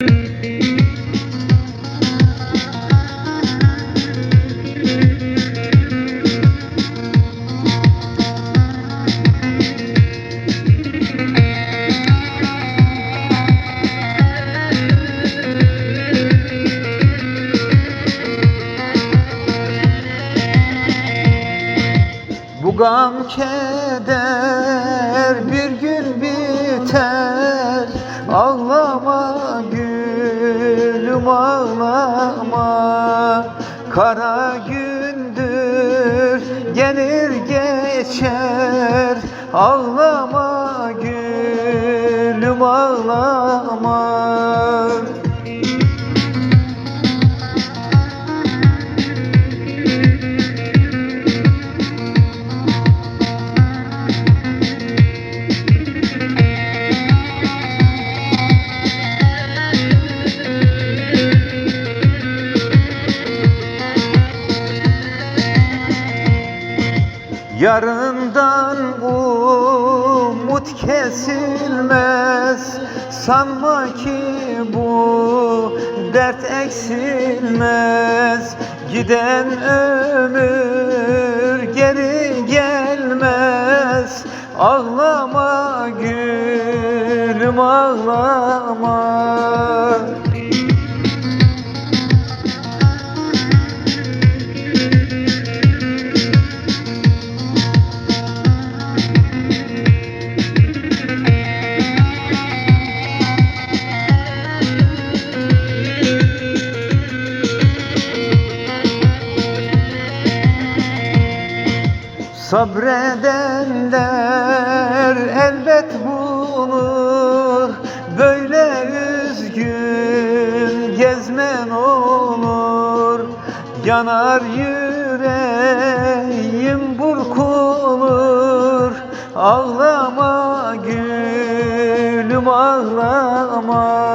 Bu gam keder bir gülüm ağlama. Kara gündür gelir geçer. Ağlama gülüm ağlama Yarından umut kesilmez. Sanma ki bu dert eksilmez. Giden ömür geri gelmez. Ağlama gülüm ağlama Sabredenler elbet bulur. Böyle üzgün gezmen olur. Yanar yüreğim burkulur. Ağlama gülüm ağlama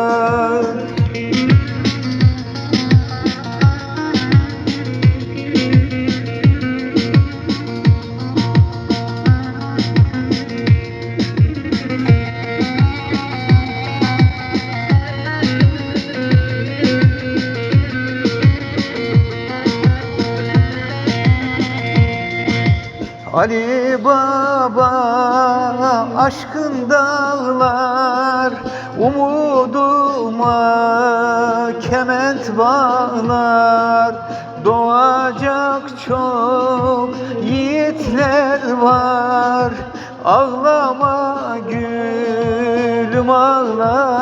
Ali Baba aşkın dağlar Umuduma kement bağlar. Doğacak çok yiğitler var Ağlama gülüm ağlama